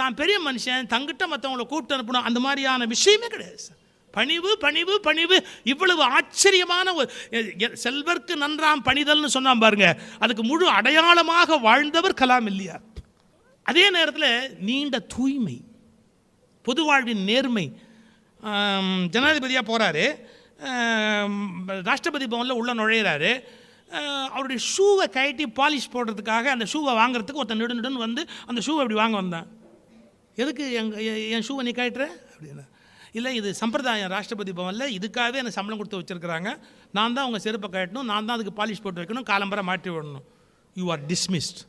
தான் பெரிய மனுஷன் தங்கிட்ட மற்றவங்கள கூப்பிட்டு அனுப்பணும் அந்த மாதிரியான விஷயமே கிடையாது பணிவு பணிவு பணிவு. இவ்வளவு ஆச்சரியமான ஒரு செல்வர்க்கு நன்றாம் பணிதல்னு சொன்னான் பாருங்க. அதுக்கு முழு அடையாளமாக வாழ்ந்தவர் கலாம் இல்லையா? அதே நேரத்தில் நீண்ட தூய்மை பொது வாழ்வின் நேர்மை. ஜனாதிபதியாக போகிறாரு ராஷ்டிரபதி பவனில் உள்ளே நுழையிறாரு. அவருடைய ஷூவை கழட்டி பாலிஷ் போடுறதுக்காக அந்த ஷூவை வாங்குறதுக்கு ஒருத்தன் நெடு நெடுன்னு வந்து அந்த ஷூவை அப்படி வாங்க வந்தான். எதுக்கு எங்கள் என் ஷூவை நீ கழட்டுற? அப்படின்னா இல்லை இது சம்பிரதாயம் ராஷ்டிரபதி பவனில் இதுக்காகவே எனக்கு சம்பளம் கொடுத்து வச்சுருக்கிறாங்க. நான் தான் உங்கள் செருப்பை கட்டணும் நான் தான் அதுக்கு பாலிஷ் போட்டு வைக்கணும் காலம்பரை மாட்டி விடணும். You are dismissed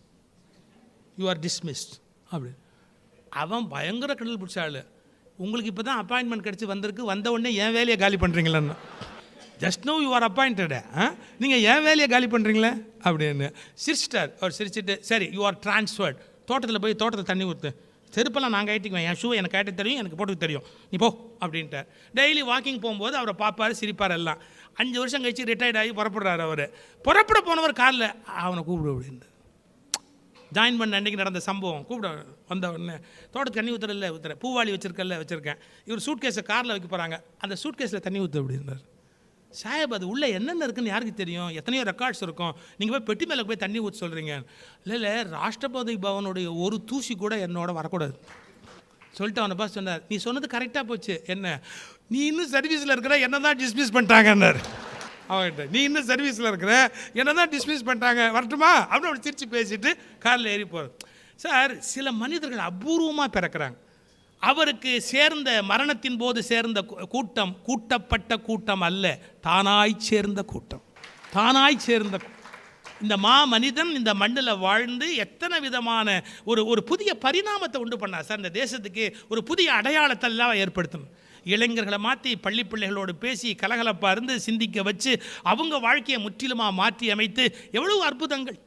you are dismissed அப்படி. அவன் பயங்கர கடல் பிடிச்ச ஆளு. உங்களுக்கு இப்போ தான் அப்பாயின்மெண்ட் கிடச்சி வந்திருக்கு வந்த உடனே என் வேலையை காலி பண்ணுறீங்களேன்னு just no you are appointed நீங்கள் என் வேலையை காலி பண்ணுறீங்களே அப்படின்னு சிரிச்சிட்டார். அவர் சிரிச்சிட்டு சரி யூ ஆர் ட்ரான்ஸ்ஃபர்ட் தோட்டத்தில் போய் தோட்டத்தில் தண்ணி ஊற்று செருப்பெல்லாம் நாங்கள் கட்டிக்குவேன் என் ஷூ எனக்கு ஆகிட்டு தெரியும் எனக்கு போட்டுக்க தெரியும் நீ போ அப்படின்ட்டார். டெய்லி வாக்கிங் போகும்போது அவரை பார்ப்பார் சிரிப்பார் எல்லாம். அஞ்சு வருஷம் கழிச்சு ரிட்டையர்ட் ஆகி புறப்படுறாரு அவர். புறப்பட போனவர் காரில் அவனை கூப்பிடு அப்படின்ட்டு ஜாயின் பண்ண அன்றைக்கி நடந்த சம்பவம். கூப்பிட வந்த உடனே தோட்டத்துக்கு தண்ணி ஊற்றுறல ஊற்றுற பூவாளி வச்சுருக்கல வச்சுருக்கேன். இவர் சூட்கேஸை காரில் வைக்க போகிறாங்க அந்த சூட்கேஸில் தண்ணி ஊற்று அப்படின்னார் சாஹேப் அது உள்ளே என்னென்ன இருக்குன்னு யாருக்கு தெரியும்? எத்தனையோ ரெக்கார்ட்ஸ் இருக்கும். நீங்கள் போய் பெட்டி மேலே போய் தண்ணி ஊற்ற சொல்கிறீங்க இல்லை இல்லை ராஷ்டிரபதி பவனுடைய ஒரு தூசி கூட என்னோட வரக்கூடாது. சொல்லிட்டு அவனை பார்த்து சொன்னார் நீ சொன்னது கரெக்டாக போச்சு. என்ன? நீ இன்னும் சர்வீஸில் இருக்கிற என்ன தான் டிஸ்மிஸ் பண்ணிட்டாங்கன்னார். அவன்கிட்ட நீ இன்னும் சர்வீஸில் இருக்கிற என்ன தான் டிஸ்மிஸ் பண்ணிட்டாங்க. வரட்டுமா? அப்படின்னு அப்படி சிரித்து பேசிட்டு காரில் ஏறி போகிறது சார் சில மனிதர்கள் அபூர்வமாக பிறக்கிறாங்க. அவருக்கு சேர்ந்த மரணத்தின் போது சேர்ந்த கூட்டம் கூட்டப்பட்ட கூட்டம் அல்ல. தானாய் சேர்ந்த கூட்டம். தானாய் சேர்ந்த இந்த மா மனிதன் இந்த மண்ணில் வாழ்ந்து எத்தனை விதமான ஒரு ஒரு புதிய பரிணாமத்தை உண்டு பண்ணார் சார். இந்த தேசத்துக்கு ஒரு புதிய அடையாளத்தை எல்லாம் ஏற்படுத்தணும். இளைஞர்களை மாற்றி பள்ளி பிள்ளைகளோடு பேசி கலகலப்பாக இருந்து சிந்திக்க வச்சு அவங்க வாழ்க்கையை முற்றிலுமாக மாற்றி அமைத்து எவ்வளவு அற்புதங்கள்.